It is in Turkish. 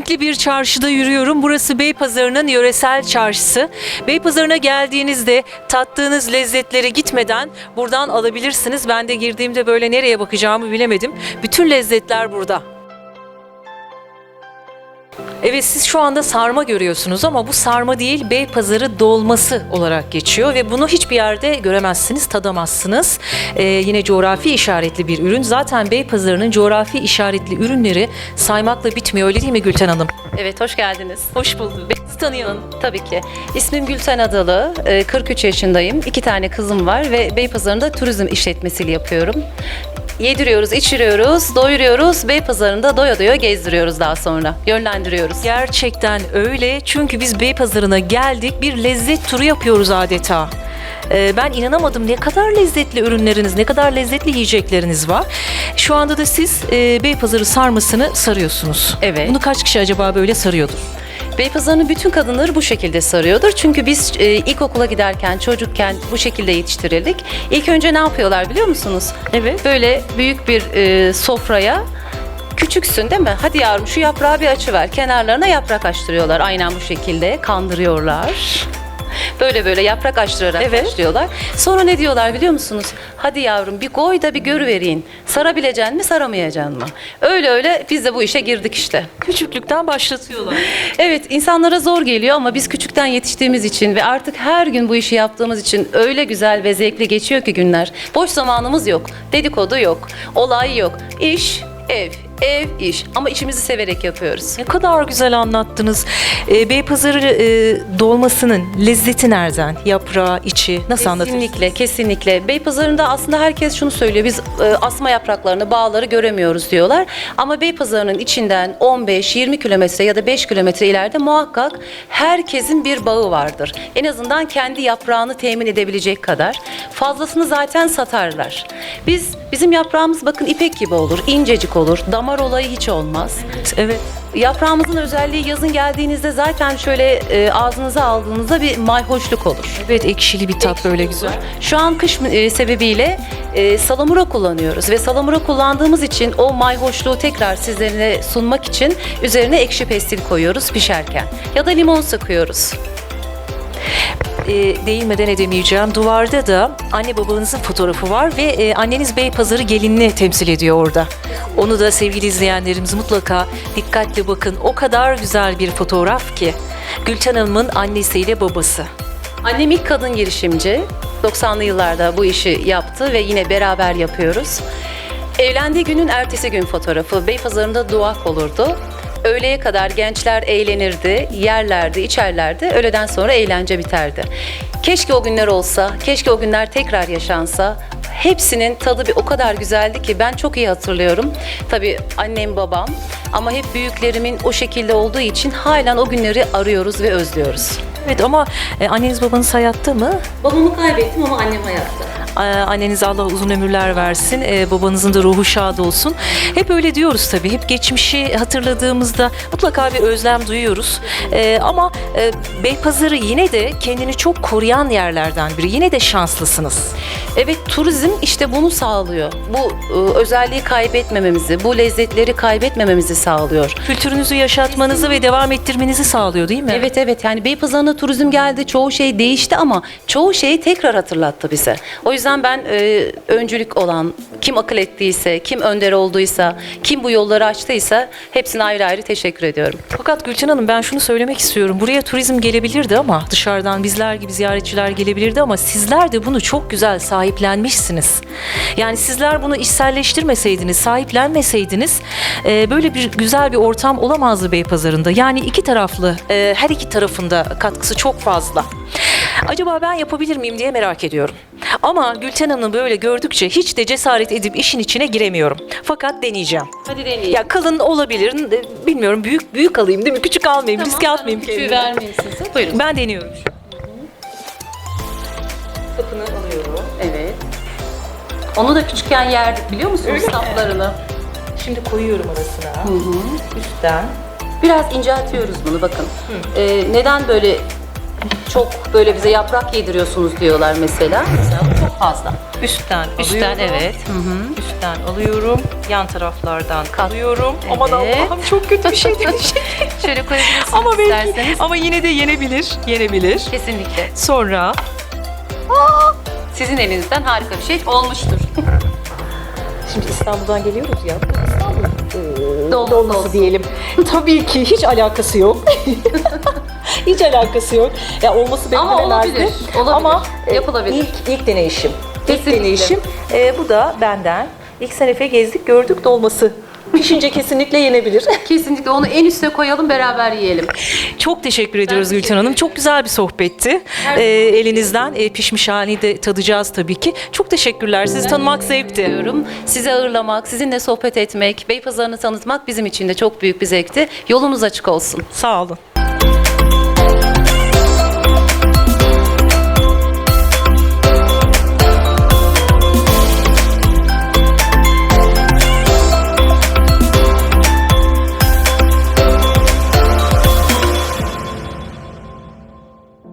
Renkli bir çarşıda yürüyorum. Burası Beypazarı'nın yöresel çarşısı. Beypazarı'na geldiğinizde tattığınız lezzetleri gitmeden buradan alabilirsiniz. Ben de girdiğimde böyle nereye bakacağımı bilemedim. Bütün lezzetler burada. Evet siz şu anda sarma görüyorsunuz ama bu sarma değil Beypazarı dolması olarak geçiyor ve bunu hiçbir yerde göremezsiniz, tadamazsınız. Ee, yine coğrafi işaretli bir ürün. Zaten Beypazarı'nın coğrafi işaretli ürünleri saymakla bitmiyor öyle değil mi Gülten Hanım? Evet, hoş geldiniz. Hoş bulduk. Sizi tanıyalım. Tabii ki. İsmim Gülten Adalı, e, 43 yaşındayım. İki tane kızım var ve Beypazarı'nda turizm işletmesiyle yapıyorum. Yediriyoruz, içiriyoruz, doyuruyoruz. Beypazarı'nda doya doya gezdiriyoruz daha sonra. Yönlendiriyoruz. Gerçekten öyle çünkü biz Beypazarı'na geldik bir lezzet turu yapıyoruz adeta. Ee, ben inanamadım ne kadar lezzetli ürünleriniz, ne kadar lezzetli yiyecekleriniz var. Şu anda da siz e, Beypazarı sarmasını sarıyorsunuz. Evet. Bunu kaç kişi acaba böyle sarıyordur? Beypazarı'nın bütün kadınları bu şekilde sarıyordur. Çünkü biz e, ilkokula giderken, çocukken bu şekilde yetiştirildik. İlk önce ne yapıyorlar biliyor musunuz? Evet. Böyle büyük bir e, sofraya küçüksün değil mi? Hadi yavrum şu yaprağı bir açıver. Kenarlarına yaprak açtırıyorlar. Aynen bu şekilde kandırıyorlar. Böyle böyle yaprak açtırarak Evet. başlıyorlar. Sonra ne diyorlar biliyor musunuz? Hadi yavrum bir koy da bir görüvereyim. Sarabileceksin mi saramayacaksın mı? Öyle öyle biz de bu işe girdik işte. Küçüklükten başlatıyorlar. Evet insanlara zor geliyor ama biz küçükten yetiştiğimiz için ve artık her gün bu işi yaptığımız için öyle güzel ve zevkli geçiyor ki günler. Boş zamanımız yok, dedikodu yok, olay yok. İş, ev, ev, iş ama işimizi severek yapıyoruz. Ne kadar güzel anlattınız. Ee, Beypazarı e, dolmasının lezzeti nereden? Yaprağı, içi nasıl anlatıyorsunuz? Kesinlikle, kesinlikle. Beypazarı'nda aslında herkes şunu söylüyor. Biz e, asma yapraklarını, bağları göremiyoruz diyorlar. Ama Beypazarı'nın içinden 15-20 kilometre ya da 5 kilometre ileride muhakkak herkesin bir bağı vardır. En azından kendi yaprağını temin edebilecek kadar. Fazlasını zaten satarlar. Biz bizim yaprağımız bakın ipek gibi olur, incecik olur. Damar olayı hiç olmaz. Evet. Yaprağımızın özelliği yazın geldiğinizde zaten şöyle e, ağzınıza aldığınızda bir mayhoşluk olur. Evet ekşili bir tat böyle güzel. Şu an kış e, sebebiyle e, salamura kullanıyoruz ve salamura kullandığımız için o mayhoşluğu tekrar sizlere sunmak için üzerine ekşi pestil koyuyoruz pişerken ya da limon sıkıyoruz. e, değinmeden edemeyeceğim. Duvarda da anne babanızın fotoğrafı var ve e, anneniz Beypazarı gelinini temsil ediyor orada. Onu da sevgili izleyenlerimiz mutlaka dikkatle bakın. O kadar güzel bir fotoğraf ki. Gülten Hanım'ın annesiyle babası. Annem ilk kadın girişimci. 90'lı yıllarda bu işi yaptı ve yine beraber yapıyoruz. Evlendiği günün ertesi gün fotoğrafı Beypazarı'nda duak olurdu. Öğleye kadar gençler eğlenirdi, yerlerdi, içerlerdi. Öğleden sonra eğlence biterdi. Keşke o günler olsa, keşke o günler tekrar yaşansa. Hepsinin tadı bir o kadar güzeldi ki ben çok iyi hatırlıyorum. Tabii annem babam ama hep büyüklerimin o şekilde olduğu için halen o günleri arıyoruz ve özlüyoruz. Evet ama e, anneniz babanız hayatta mı? Babamı kaybettim ama annem hayatta. Ee, Annenize Allah uzun ömürler versin. Ee, Babanızın da ruhu şad olsun. Hep öyle diyoruz tabii. Hep geçmişi hatırladığımızda mutlaka bir özlem duyuyoruz. Ee, Ama e, Beypazarı yine de kendini çok koruyan yerlerden biri. Yine de şanslısınız. Evet turizm işte bunu sağlıyor. Bu e, özelliği kaybetmememizi, bu lezzetleri kaybetmememizi sağlıyor. Kültürünüzü yaşatmanızı ve devam ettirmenizi sağlıyor değil mi? Evet evet yani Beypazarı'na turizm geldi, çoğu şey değişti ama çoğu şeyi tekrar hatırlattı bize. O yüzden ben e, öncülük olan, kim akıl ettiyse, kim önder olduysa, kim bu yolları açtıysa hepsine ayrı ayrı teşekkür ediyorum. Fakat Gülçin Hanım ben şunu söylemek istiyorum. Buraya turizm gelebilirdi ama dışarıdan bizler gibi ziyaretçiler gelebilirdi ama sizler de bunu çok güzel sahiplenmişsiniz. Yani sizler bunu işselleştirmeseydiniz, sahiplenmeseydiniz e, böyle bir güzel bir ortam olamazdı Beypazarı'nda. Yani iki taraflı, e, her iki tarafında katkısı çok fazla. Acaba ben yapabilir miyim diye merak ediyorum. Ama Gülten Hanım'ı böyle gördükçe hiç de cesaret edip işin içine giremiyorum. Fakat deneyeceğim. Hadi deneyelim. Ya kalın olabilir. e, Bilmiyorum büyük büyük alayım değil mi? Küçük almayayım. riske atmayayım Küçüğü kendime. vermeyin size. Buyurun. Ben deniyorum. Kapını alıyorum. Evet. Onu da küçükken yerdik biliyor musunuz saplarını? Şimdi koyuyorum arasına. Üstten. Biraz inceltiyoruz bunu bakın. Ee, neden böyle Çok böyle bize yaprak yediriyorsunuz diyorlar mesela. Mesela bu çok fazla. Üstten, Üstten alıyorum. evet. Hı hı. Üstten alıyorum. Yan taraflardan Kat- alıyorum. Aman Evet. Allah'ım çok kötü bir şey demiş. Şöyle koyabilirsiniz ama belki isterseniz. ama yine de yenebilir. Yenebilir. Kesinlikle. Sonra Sizin elinizden harika bir şey olmuştur. Şimdi İstanbul'dan geliyoruz ya. İstanbul e, Dolması dolması olsun. diyelim. Tabii ki hiç alakası yok. hiç alakası yok. Ya olması Ama beklenemezdi. olabilir, olabilir. Ama e, Yapılabilir. ilk ilk deneyişim. Kesinlikle. İlk deneyişim. E, bu da benden. İlk senefe gezdik gördük dolması. Pişince kesinlikle yenebilir. Kesinlikle onu en üste koyalım beraber yiyelim. Çok teşekkür ediyoruz teşekkür Gülten Hanım. Çok güzel bir sohbetti. Ee, elinizden e, pişmiş halini de tadacağız tabii ki. Çok teşekkürler. Sizi tanımak zevkti. diyorum. Sizi ağırlamak, sizinle sohbet etmek, Beypazarı'nı tanıtmak bizim için de çok büyük bir zevkti. Yolunuz açık olsun. Sağ olun.